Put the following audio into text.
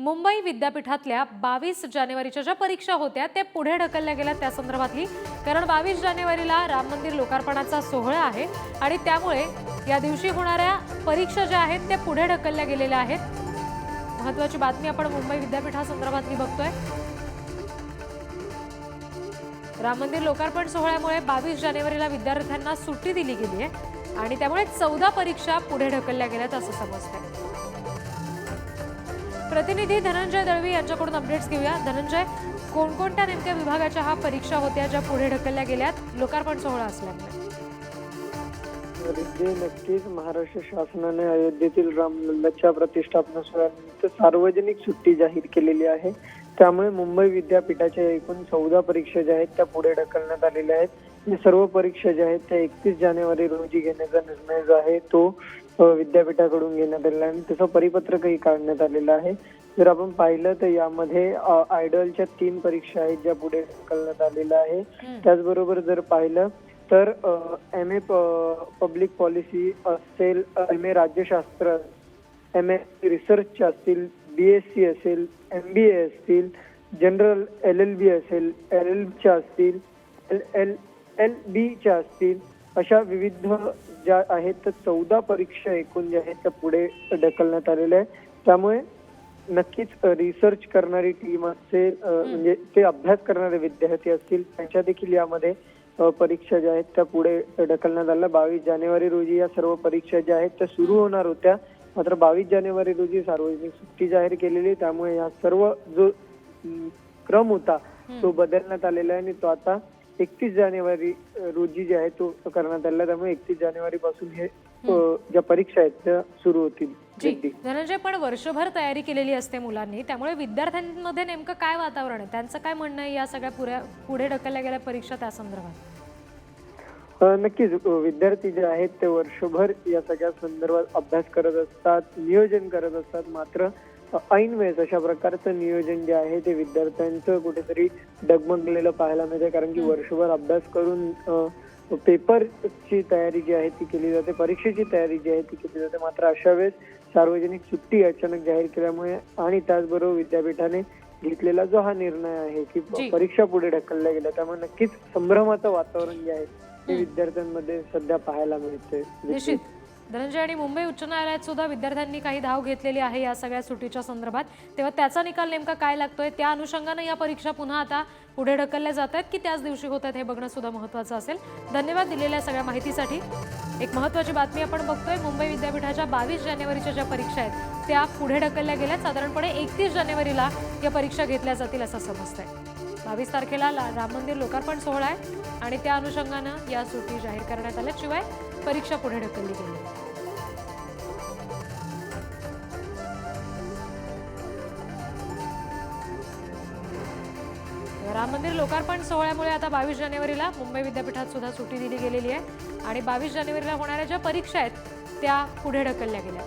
मुंबई विद्यापीठातल्या बावीस जानेवारीच्या ज्या परीक्षा होत्या त्या पुढे ढकलल्या गेल्या. त्या संदर्भातली कारण बावीस जानेवारीला राम मंदिर लोकार्पणाचा सोहळा आहे आणि त्यामुळे या दिवशी होणाऱ्या परीक्षा ज्या आहेत त्या पुढे ढकलल्या गेलेल्या आहेत. महत्वाची बातमी आपण मुंबई विद्यापीठासंदर्भातली बघतोय. राम मंदिर लोकार्पण सोहळ्यामुळे बावीस जानेवारीला विद्यार्थ्यांना सुट्टी दिली गेली आहे आणि त्यामुळे चौदा परीक्षा पुढे ढकलल्या गेल्यात असं समजतंय. प्रतिनिधी धनंजय दळवी यांच्याकडून अपडेट्स घेऊया. धनंजय कोणकोणत्या नेमक्या विभागाच्या हा परीक्षा होत्या ज्या पुढे ढकलल्या गेल्यात? लोकार्पण सोहळा असल्यामुळे. नक्कीच. महाराष्ट्र शासनाने अयोध्येतील रामलल्लाच्या प्रतिष्ठापना सोहळ्यानिमित्त सार्वजनिक सुट्टी जाहीर केलेली आहे. त्यामुळे मुंबई विद्यापीठाच्या एकूण चौदा परीक्षा ज्या आहेत त्या पुढे ढकलण्यात आलेल्या आहेत. या सर्व परीक्षा ज्या आहेत त्या एकतीस जानेवारी रोजी घेण्याचा निर्णय जो आहे तो विद्यापीठाकडून घेण्यात आलेला आहे. आणि त्याचं परिपत्रकही काढण्यात आलेलं आहे. जर आपण पाहिलं तर यामध्ये आयडलच्या तीन परीक्षा आहेत ज्या पुढे ढकलण्यात आलेल्या आहे त्याचबरोबर जर पाहिलं तर एम ए पब्लिक पॉलिसी असेल एम ए राज्यशास्त्र एम ए रिसर्चच्या असतील बी एस सी असेल एम बी ए असतील जनरल एल एल बी असेल एल एल च्या असतील एल एल एल बीच्या असतील अशा विविध ज्या आहेत तर चौदा परीक्षा एकूण ज्या आहेत त्या पुढे ढकलण्यात आलेल्या आहे त्यामुळे नक्कीच रिसर्च करणारी टीम असेल म्हणजे ते अभ्यास करणारे विद्यार्थी असतील त्यांच्या देखील यामध्ये परीक्षा ज्या आहेत त्या पुढे ढकलण्यात आल्या बावीस जानेवारी रोजी या सर्व परीक्षा ज्या आहेत त्या सुरू होणार होत्या. मात्र बावीस जानेवारी रोजी सार्वजनिक सुट्टी जाहीर केलेली. त्यामुळे या सर्व जो क्रम होता तो बदलण्यात आलेला आहे आणि तो आता एकतीस जानेवारी रोजी जे आहे तो करण्यात आहे. त्यामुळे एकतीस जानेवारी पासून हे ज्या परीक्षा आहेत त्या सुरू होतील. धनंजय पण वर्षभर तयारी केलेली असते मुलांनी. त्यामुळे विद्यार्थ्यांमध्ये नेमकं काय वातावरण आहे? त्यांचं काय म्हणणं आहे या सगळ्या पुऱ्या पुढे ढकलल्या गेल्या परीक्षा त्या संदर्भात? नक्कीच. विद्यार्थी जे आहेत ते वर्षभर या सगळ्या संदर्भात अभ्यास करत असतात नियोजन करत असतात. मात्र ऐन वेळेस अशा प्रकारचं नियोजन जे आहे ते विद्यार्थ्यांचं कुठेतरी डगमगलेलं पाहायला मिळते कारण की वर्षभर अभ्यास करून पेपरची तयारी जी आहे ती केली जाते परीक्षेची तयारी जी आहे ती केली जाते. मात्र अशा वेळेस सार्वजनिक सुट्टी अचानक जाहीर केल्यामुळे आणि त्याचबरोबर विद्यापीठाने घेतलेला जो हा निर्णय आहे. की परीक्षा पुढे ढकलल्या गेल्या त्यामुळे नक्कीच संभ्रमाचं वातावरण जे आहे ते विद्यार्थ्यांमध्ये सध्या पाहायला मिळते निश्चित. धनंजय आणि मुंबई उच्च न्यायालयात सुद्धा विद्यार्थ्यांनी काही धाव घेतलेली आहे या सगळ्या सुटीच्या संदर्भात. तेव्हा त्याचा निकाल नेमका काय लागतोय? त्या अनुषंगानं या परीक्षा पुन्हा आता पुढे ढकलल्या जात आहेत की त्याच दिवशी होत आहेत हे बघणं सुद्धा महत्वाचं असेल. धन्यवाद दिलेल्या सगळ्या माहितीसाठी. एक महत्वाची बातमी आपण बघतोय मुंबई विद्यापीठाच्या बावीस जानेवारीच्या ज्या परीक्षा आहेत त्या पुढे ढकलल्या गेल्या. साधारणपणे एकतीस जानेवारीला या परीक्षा घेतल्या जातील असं समजतंय. बावीस तारखेला ला- राम मंदिर लोकार्पण सोहळा आहे आणि त्या अनुषंगानं या सुट्टी जाहीर करण्यात आल्याशिवाय परीक्षा पुढे ढकलली गेली. राम मंदिर लोकार्पण सोहळ्यामुळे आता बावीस जानेवारीला मुंबई विद्यापीठात सुद्धा सुट्टी दिली गेलेली आहे. आणि बावीस जानेवारीला होणाऱ्या ज्या परीक्षा आहेत त्या पुढे ढकलल्या गेल्या.